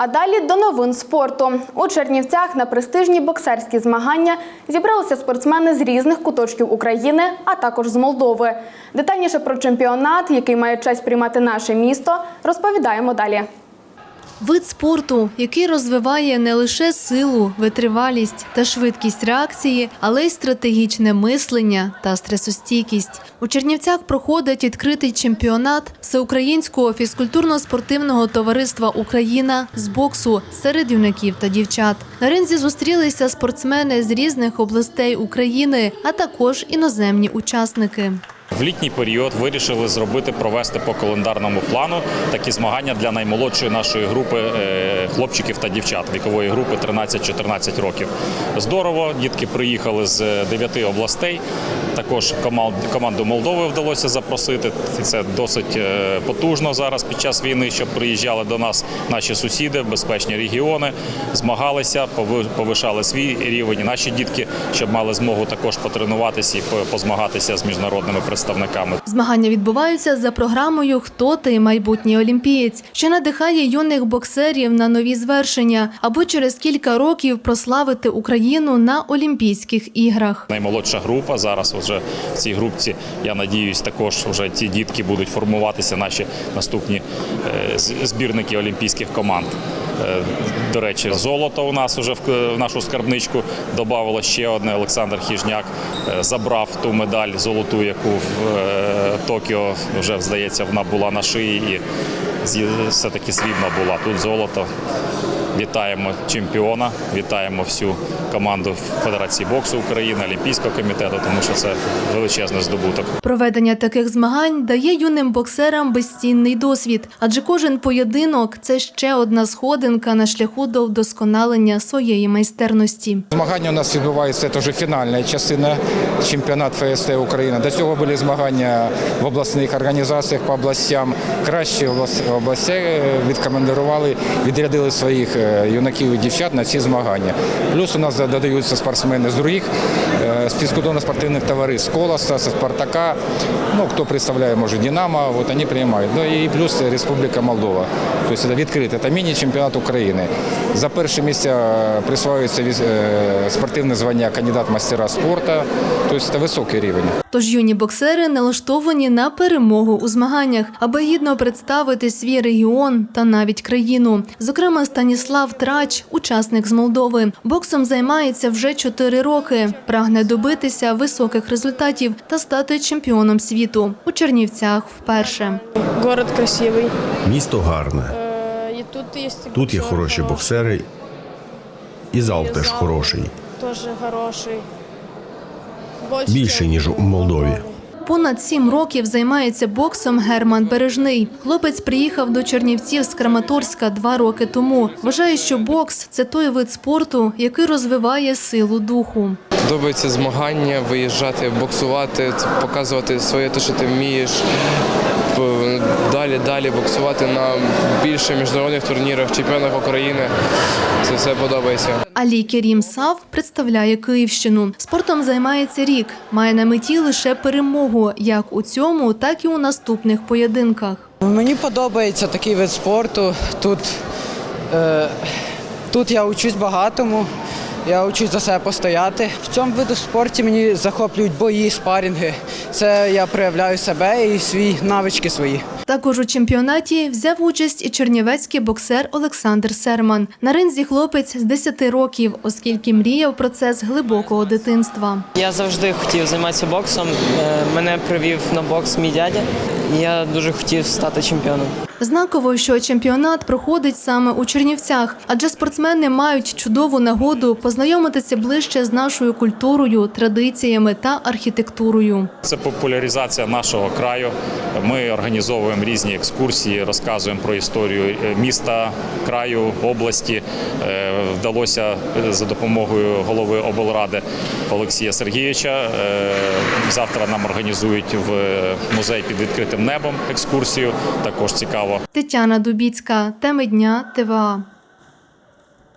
А далі до новин спорту. У Чернівцях на престижні боксерські змагання зібралися спортсмени з різних куточків України, а також з Молдови. Детальніше про чемпіонат, який має честь приймати наше місто, розповідаємо далі. Вид спорту, який розвиває не лише силу, витривалість та швидкість реакції, але й стратегічне мислення та стресостійкість. У Чернівцях проходить відкритий чемпіонат Всеукраїнського фізкультурно-спортивного товариства Україна з боксу серед юнаків та дівчат. На ринзі зустрілися спортсмени з різних областей України, а також іноземні учасники. В літній період вирішили зробити провести по календарному плану такі змагання для наймолодшої нашої групи е, хлопчиків та дівчат вікової групи 13-14 років. Здорово, дітки приїхали з 9 областей. Також команду Молдови вдалося запросити. Це досить е, потужно зараз під час війни, щоб приїжджали до нас наші сусіди, безпечні регіони, змагалися, повишали свій рівень. Наші дітки, щоб мали змогу також потренуватися і позмагатися з міжнародними представниками. Змагання відбуваються за програмою Хто ти майбутній олімпієць, що надихає юних боксерів на нові звершення, або через кілька років прославити Україну на Олімпійських іграх. Наймолодша група зараз вже в цій групці. Я надіюсь, також вже ці дітки будуть формуватися наші наступні е, збірники олімпійських команд. Е, До речі, золото у нас вже в нашу скарбничку додавало ще одне. Олександр Хіжняк е, забрав ту медаль золоту, яку в е, Токіо вже здається, вона була на шиї і все-таки срібна була. Тут золото. Вітаємо чемпіона, вітаємо всю команду Федерації боксу України, Олімпійського комітету, тому що це величезний здобуток. Проведення таких змагань дає юним боксерам безцінний досвід, адже кожен поєдинок це ще одна сходинка на шляху до вдосконалення своєї майстерності. Змагання у нас відбуваються, це вже фінальна частина чемпіонат ФСТ України. До цього були змагання в обласних організаціях по областям. Кращі облас- області е, відкомандирували, відрядили своїх е, юнаків і дівчат на ці змагання. Плюс у нас додаються спортсмени з других е, з фізкультурно-спортивних товариств, Колоса, Спартака, ну, хто представляє, може, Динамо, от вони приймають. Ну і плюс Республіка Молдова. Тобто це відкрите, це міні-чемпіонат України. За перше місце е, присвоюється е, спортивне звання кандидат мастера спорту, тобто це високий рівень. Тож юні боксери налаштовані на перемогу у змаганнях, аби гідно представити свій регіон та навіть країну. Зокрема, Станіслав Трач, учасник з Молдови, боксом займається вже чотири роки. Прагне добитися високих результатів та стати чемпіоном світу у Чернівцях вперше. Город красивий. Місто гарне. Е, тут є Тут є хороші боксери, і зал теж хороший. Теж хороший. Більше, ніж у Молдові. Понад сім років займається боксом Герман Бережний. Хлопець приїхав до Чернівців з Краматорська два роки тому. Вважає, що бокс це той вид спорту, який розвиває силу духу. Подобається змагання, виїжджати, боксувати, показувати своє те, що ти вмієш. П- Далі, далі боксувати на більше міжнародних турнірах, чемпіонах України. Це все подобається. Алі Керім Сав представляє Київщину. Спортом займається рік. Має на меті лише перемогу як у цьому, так і у наступних поєдинках. Мені подобається такий вид спорту. Тут, е, тут я учусь багатому, я учусь за себе постояти. В цьому виду спорту мені захоплюють бої, спарінги. Це я проявляю себе і свої навички свої. Також у чемпіонаті взяв участь і чернівецький боксер Олександр Серман. На ринзі хлопець з 10 років, оскільки мріяв про це з глибокого дитинства. Я завжди хотів займатися боксом. Е, Мене привів на бокс мій дядя. Я дуже хотів стати чемпіоном. Знаково, що чемпіонат проходить саме у Чернівцях, адже спортсмени мають чудову нагоду познайомитися ближче з нашою культурою, традиціями та архітектурою. Це популяризація нашого краю. Ми організовуємо різні екскурсії, розказуємо про історію е, міста, краю, області. Е, Вдалося е, за допомогою голови облради Олексія Сергійовича. Завтра нам організують в музей під відкритим небом екскурсію. Також цікаво. Тетяна Дубіцька, теми дня ТВА.